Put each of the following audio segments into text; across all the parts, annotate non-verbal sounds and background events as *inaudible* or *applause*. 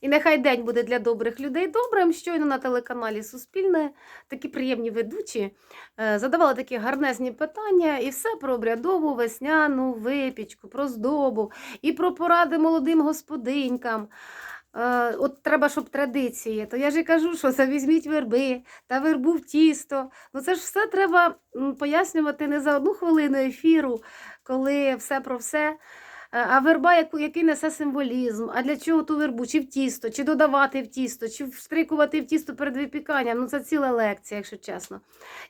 І нехай день буде для добрих людей добрим. Щойно на телеканалі Суспільне такі приємні ведучі е, задавали такі гарнезні питання, і все про обрядову весняну випічку, про здобу, і про поради молодим господинькам. Е, От треба, щоб традиції. То я ж і кажу, що це візьміть верби та вербу в тісто. Ну це ж все треба пояснювати не за одну хвилину ефіру, коли все про все. Е, А верба, який несе символізм, а для чого ту вербу? Чи в тісто, чи додавати в тісто, чи встрикувати в тісто перед випіканням. Ну це ціла лекція, якщо чесно.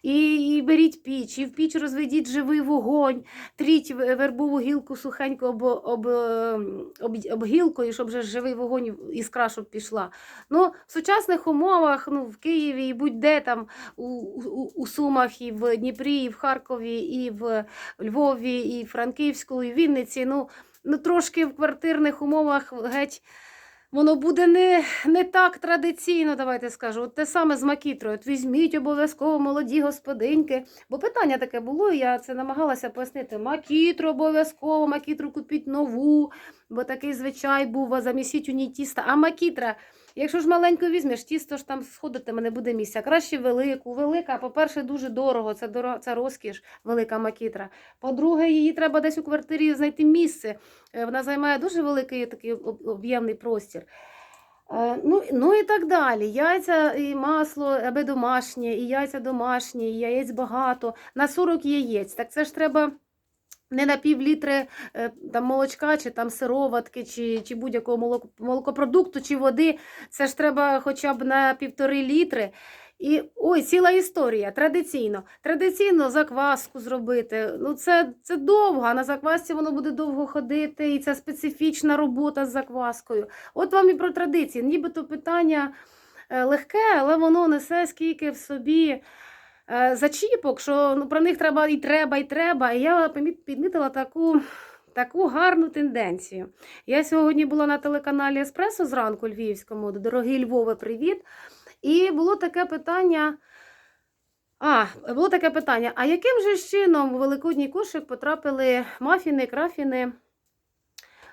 І, і беріть піч, і в піч розведіть живий вогонь, тріть вербову гілку сухенько об, об, ем, об, об гілкою, щоб вже живий вогонь іскра щоб пішла. Ну, в сучасних умовах, ну, в Києві і будь-де там у, у, у Сумах, і в Дніпрі, і в Харкові, і в Львові, і Франківську, і в Вінниці. Ну, ну трошки в квартирних умовах геть. Воно буде не, не так традиційно, давайте скажу. От те саме з макітрою. От візьміть обов'язково молоді господиньки. Бо питання таке було, я це намагалася пояснити. Макітру обов'язково, макітру купіть нову, бо такий звичай був, замісіть у ній тіста. А макітра, якщо ж маленьку візьмеш, тісто ж там сходитиме, не буде місця. Краще велику. Велика, по-перше, дуже дорого, це, доро... це розкіш, велика макітра. По-друге, її треба десь у квартирі знайти місце. Е, Вона займає дуже великий такий об'ємний простір. Е, Ну, ну і так далі. Яйця і масло аби домашнє, і яйця домашні, і яєць багато. На 40 яєць. Так це ж треба не на пів літри е, там, молочка, чи там сироватки, чи, чи будь-якого молоко, молокопродукту, чи води. Це ж треба хоча б на півтори літри. І ой, ціла історія. Традиційно. Традиційно закваску зробити. Ну, це, це довго, а на заквасці воно буде довго ходити, і це специфічна робота з закваскою. От вам і про традиції. Нібито питання е, легке, але воно несе скільки в собі зачіпок, що ну, про них треба і треба, і треба. І я підмітила таку. Таку гарну тенденцію. Я сьогодні була на телеканалі Еспресо зранку Львівському, дорогий Львове, привіт. І було таке питання. А, було таке питання: а яким же чином у великодній кошик потрапили мафіни, крафіни?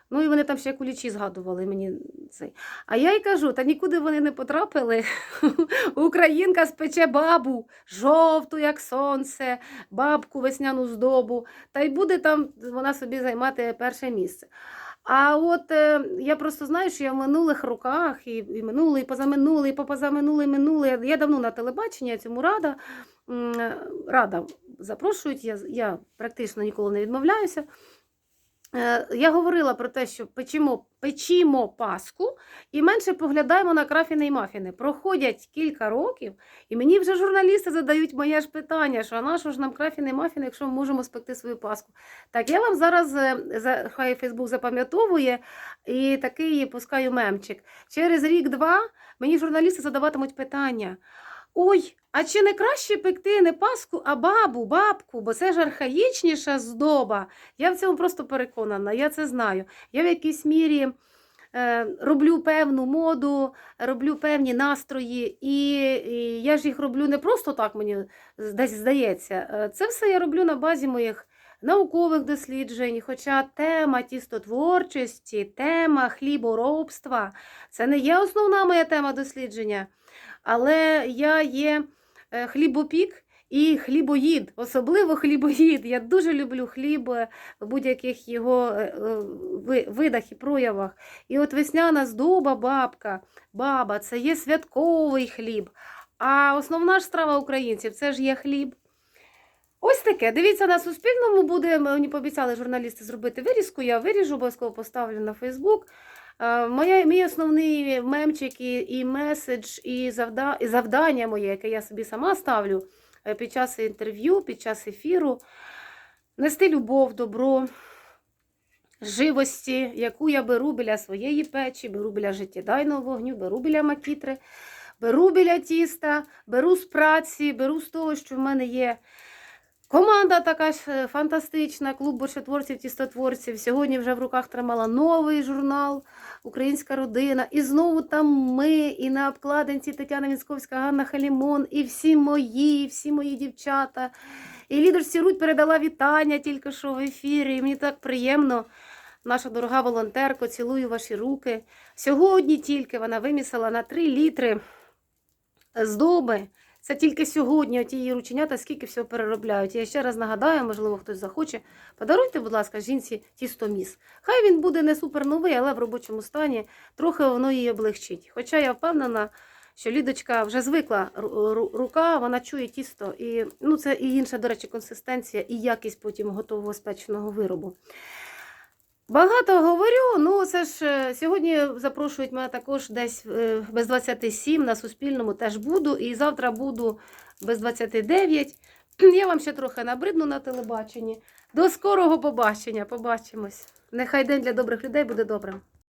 Ну, і вони там ще кулічі згадували мені цей. А я й кажу, та нікуди вони не потрапили. *laughs* Українка спече бабу, жовту, як сонце, бабку весняну здобу, та й буде там вона собі займати перше місце. А от е, я просто знаю, що я в минулих роках, і, і минулий, і позаминулий, і попозаминулий, минулий. Я, давно на телебаченні, я цьому рада. Е, Рада запрошують, я, я практично ніколи не відмовляюся. Е, Я говорила про те, що печимо, печімо паску і менше поглядаємо на крафіни і мафіни. Проходять кілька років, і мені вже журналісти задають моє ж питання, що а на що ж нам крафіни і мафіни, якщо ми можемо спекти свою паску. Так, я вам зараз, е, хай Фейсбук запам'ятовує, і такий пускаю мемчик. Через рік-два мені журналісти задаватимуть питання. Ой, а чи не краще пекти не паску, а бабу, бабку, бо це ж архаїчніша здоба. Я в цьому просто переконана, я це знаю. Я в якійсь мірі е, роблю певну моду, роблю певні настрої, і, і я ж їх роблю не просто так, мені десь здається. Е, Це все я роблю на базі моїх наукових досліджень. Хоча тема тістотворчості, тема хліборобства це не є основна моя тема дослідження. Але я є е, хлібопік і хлібоїд, особливо хлібоїд. Я дуже люблю хліб в будь-яких його е, е, ви- видах і проявах. І от весняна здоба бабка, баба це є святковий хліб. А основна ж страва українців це ж є хліб. Ось таке. Дивіться на Суспільному буде. Мені пообіцяли журналісти зробити вирізку. Я виріжу, обов'язково поставлю на Фейсбук. Е, Моя, мій основний мемчик і, і меседж, і, завда, і завдання моє, яке я собі сама ставлю е, під час інтерв'ю, під час ефіру, нести любов, добро, живості, яку я беру біля своєї печі, беру біля життєдайного вогню, беру біля макітри, беру біля тіста, беру з праці, беру з того, що в мене є. Команда така ж е, фантастична, клуб борщотворців, тістотворців. Сьогодні вже в руках тримала новий журнал Українська родина. І знову там ми, і на обкладинці Тетяна Вінсковська, Ганна Халімон, і всі мої, і всі мої дівчата. І лідерці Рудь передала вітання тільки що в ефірі. І мені так приємно. наша дорога волонтерко, цілую ваші руки. Сьогодні тільки вона вимісила на 3 літри здоби. Це тільки сьогодні оті її рученята, скільки всього переробляють. Я ще раз нагадаю, можливо, хтось захоче. Подаруйте, будь ласка, жінці тістоміс. Хай він буде не супер новий, але в робочому стані трохи воно її облегчить. Хоча я впевнена, що Лідочка вже звикла ру- ру- рука, вона чує тісто, і ну це і інша, до речі, консистенція, і якість потім готового спеченого виробу. Багато говорю, ну це ж е, сьогодні запрошують мене також десь е, без 27 на Суспільному теж буду. І завтра буду без 29. *clears throat* Я вам ще трохи набридну на телебаченні. До скорого побачення. Побачимось. Нехай день для добрих людей буде добрим.